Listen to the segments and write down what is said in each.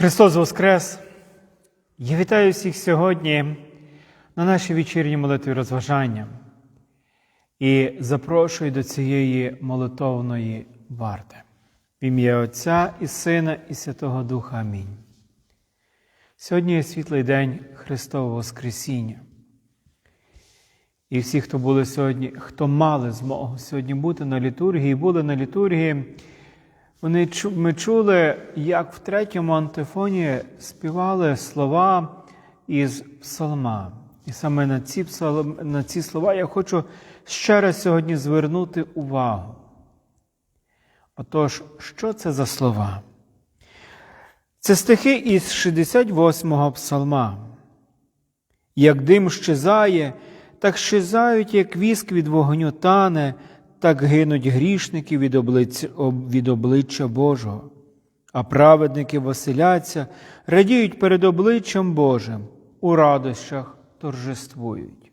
Христос Воскрес! Я вітаю всіх сьогодні на нашій вечірній молитві розважання і запрошую до цієї молитовної варти. В ім'я Отця і Сина, і Святого Духа. Амінь. Сьогодні є світлий день Христового Воскресіння. І всі, хто були сьогодні, хто мали змогу сьогодні бути на літургії, були на літургії, вони ми чули, як в третьому антифоні співали слова із псалма. І саме на ці, псалм, на ці слова я хочу ще раз сьогодні звернути увагу. Отож, що це за слова? Це стихи із 68-го псалма. Як дим щезає, так щезають, як віск від вогню тане, так гинуть грішники від обличчя, від обличчя Божого. А праведники веселяться, радіють перед обличчям Божим, у радощах торжествують.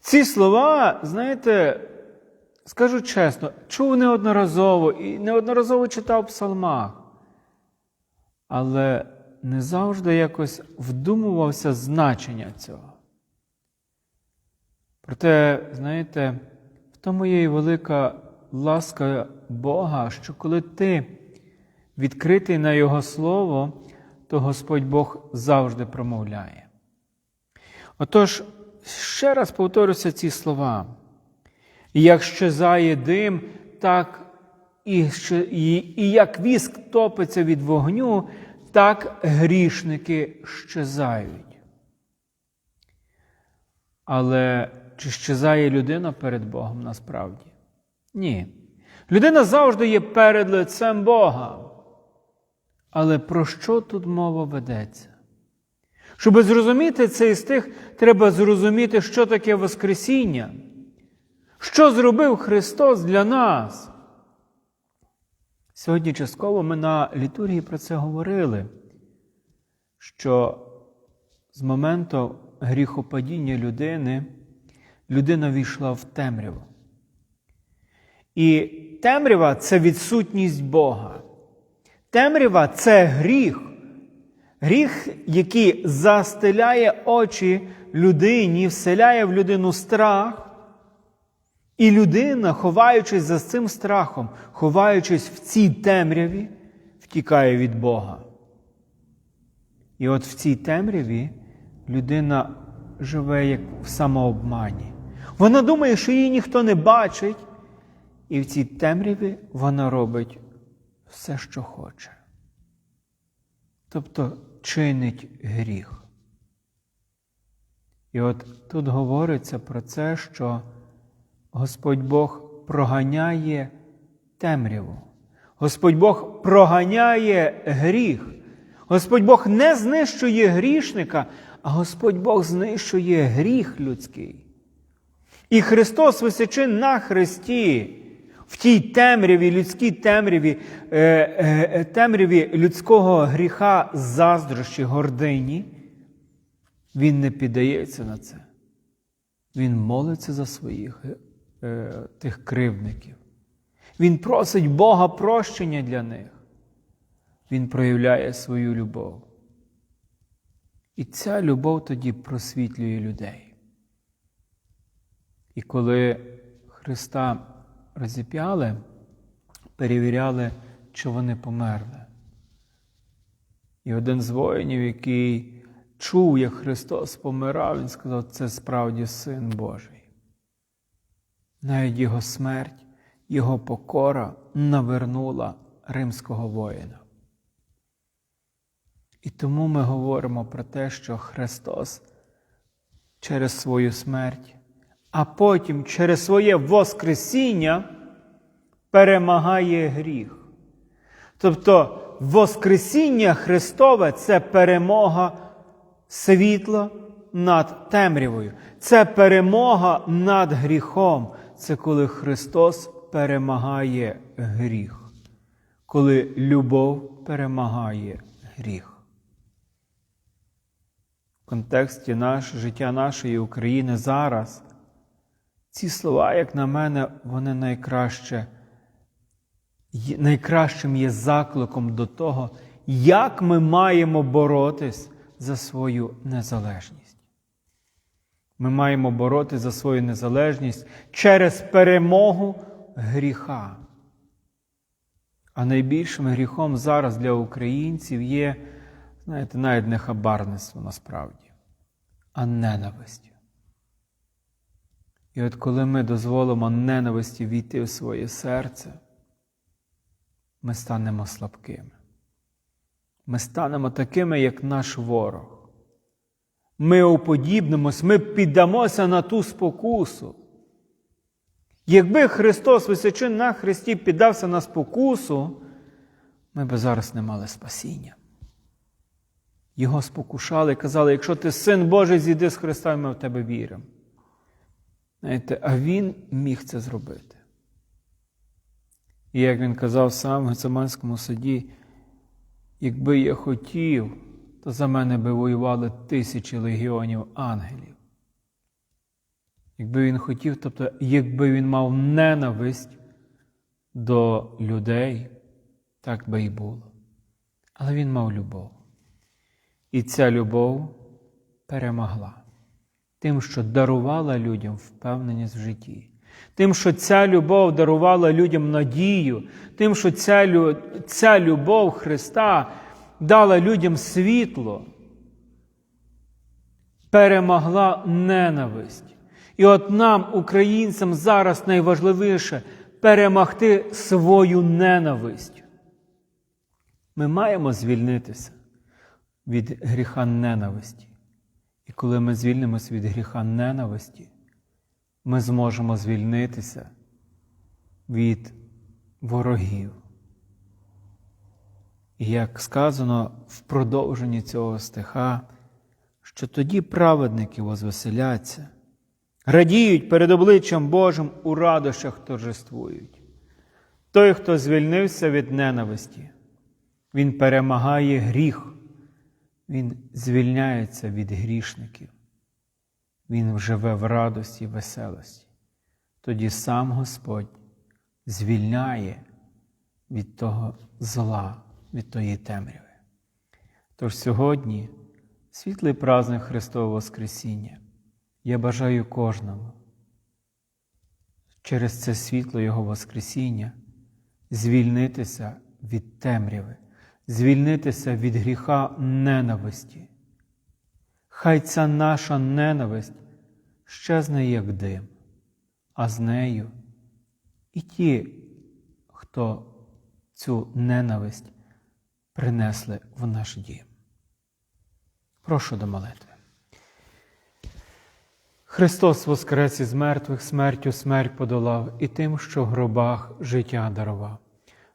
Ці слова, знаєте, скажу чесно, чув неодноразово і неодноразово читав в псалмах, але не завжди якось вдумувався значення цього. Проте, знаєте, тому є і велика ласка Бога, що коли ти відкритий на Його Слово, то Господь Бог завжди промовляє. Отож, ще раз повторюся ці слова. Як щезає дим, так і, і, і як віск топиться від вогню, так грішники щезають. Але чи щезає людина перед Богом насправді? Ні. Людина завжди є перед лицем Бога. Але про що тут мова ведеться? Щоб зрозуміти цей стих, треба зрозуміти, що таке Воскресіння. Що зробив Христос для нас? Сьогодні частково ми на літургії про це говорили, що з моменту гріхопадіння людини людина війшла в темряву. І темрява це відсутність Бога. Темрява це гріх. Гріх, який застеляє очі людині, вселяє в людину страх. І людина, ховаючись за цим страхом, ховаючись в цій темряві, втікає від Бога. І от в цій темряві людина живе як в самообмані. Вона думає, що її ніхто не бачить, і в цій темряві вона робить все, що хоче. Тобто чинить гріх. І от тут говориться про це, що Господь Бог проганяє темряву. Господь Бог проганяє гріх. Господь Бог не знищує грішника, а Господь Бог знищує гріх людський. І Христос висячи на Христі, в тій темряві, людській темряві, е, е, темряві людського гріха, заздрощі, гордині, Він не піддається на це. Він молиться за своїх е, тих кривдників. Він просить Бога прощення для них. Він проявляє свою любов. І ця любов тоді просвітлює людей. І коли Христа розіп'яли, перевіряли, чи вони померли. І один з воїнів, який чув, як Христос помирав, він сказав, це справді Син Божий. Навіть його смерть, його покора навернула римського воїна. І тому ми говоримо про те, що Христос через свою смерть, а потім через своє Воскресіння перемагає гріх. Тобто Воскресіння Христове це перемога світла над темрявою, це перемога над гріхом. Це коли Христос перемагає гріх, коли любов перемагає гріх. В контексті наш, життя нашої України зараз ці слова, як на мене, вони найкраще, найкращим є закликом до того, як ми маємо боротись за свою незалежність. Ми маємо боротися за свою незалежність через перемогу гріха. А найбільшим гріхом зараз для українців є, знаєте, навіть не хабарництво насправді, а ненависть. І от коли ми дозволимо ненависті війти в своє серце, ми станемо слабкими. Ми станемо такими, як наш ворог. Ми уподібнимось, ми піддамося на ту спокусу. Якби Христос, висячи на Христі, піддався на спокусу, ми би зараз не мали спасіння. Його спокушали і казали, якщо ти син Божий, зійди з Христа, і ми в тебе віримо. Знаєте, а він міг це зробити. І як він казав сам в Гециманському саді, якби я хотів, то за мене би воювали тисячі легіонів ангелів. Якби він хотів, тобто, якби він мав ненависть до людей, так би і було. Але він мав любов. І ця любов перемогла тим, що дарувала людям впевненість в житті, тим, що ця любов дарувала людям надію, тим, що ця, ця любов Христа дала людям світло, перемогла ненависть. І от нам, українцям, зараз найважливіше перемогти свою ненависть. Ми маємо звільнитися від гріха ненависті. І коли ми звільнимося від гріха ненависті, ми зможемо звільнитися від ворогів. І як сказано в продовженні цього стиха, що тоді праведники возвеселяться, радіють перед обличчям Божим у радощах торжествують. Той, хто звільнився від ненависті, він перемагає гріх. Він звільняється від грішників, Він живе в радості і веселості. Тоді сам Господь звільняє від того зла, від тої темряви. Тож сьогодні, світлий праздник Христового Воскресіння, я бажаю кожному через це світло Його Воскресіння звільнитися від темряви звільнитися від гріха ненависті. Хай ця наша ненависть щезне як дим, а з нею і ті, хто цю ненависть принесли в наш дім. Прошу до молитви. Христос воскрес із мертвих смертю смерть подолав і тим, що в гробах життя дарував.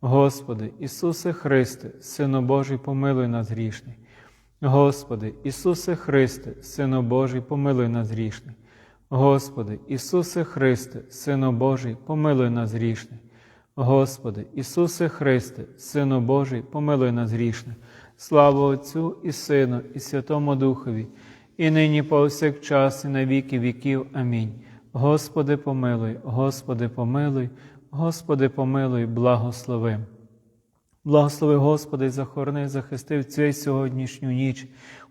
Господи, Ісусе Христе, Сину Божий, помилуй нас грішних. Господи, Ісусе Христе, Сину Божий, помилуй нас грішних. Господи, Ісусе Христе, Сину Божий, помилуй нас грішних. Господи, Ісусе Христе, Сину Божий, помилуй нас грішних. Слава Отцю і Сину, і Святому Духові, і нині повсякчас, і на віки віків. Амінь. Господи, помилуй, Господи, помилуй. Господи, помилуй, благослови. Благослови, Господи, захорони, захистив цю сьогоднішню ніч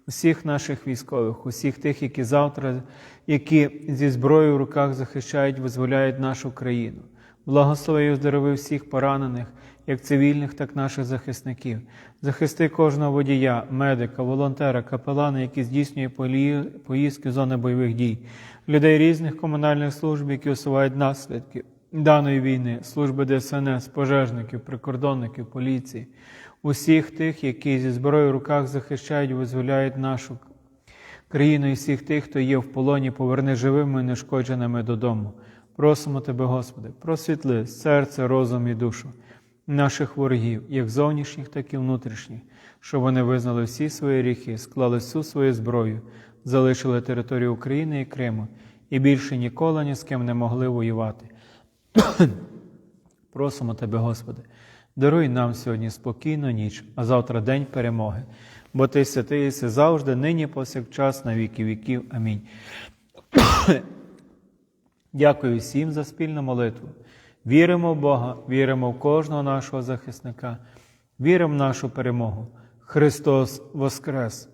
усіх наших військових, усіх тих, які завтра, які зі зброєю в руках захищають, визволяють нашу країну. Благослови і оздорови всіх поранених, як цивільних, так і наших захисників. Захисти кожного водія, медика, волонтера, капелана, які здійснює поїздки в зони бойових дій, людей різних комунальних служб, які усувають наслідки даної війни, служби ДСНС, пожежників, прикордонників, поліції, усіх тих, які зі зброєю в руках захищають, визволяють нашу країну і всіх тих, хто є в полоні, поверни живими і нешкодженими додому. Просимо Тебе, Господи, просвітли серце, розум і душу наших ворогів, як зовнішніх, так і внутрішніх, щоб вони визнали всі свої гріхи, склали всю свою зброю, залишили територію України і Криму і більше ніколи ні з ким не могли воювати. Просимо Тебе, Господи, даруй нам сьогодні спокійну ніч, а завтра день перемоги. Бо Ти святий єси завжди, нині повсякчас, на віки віків. Амінь. Дякую всім за спільну молитву. Віримо в Бога, віримо в кожного нашого захисника, віримо в нашу перемогу. Христос Воскрес!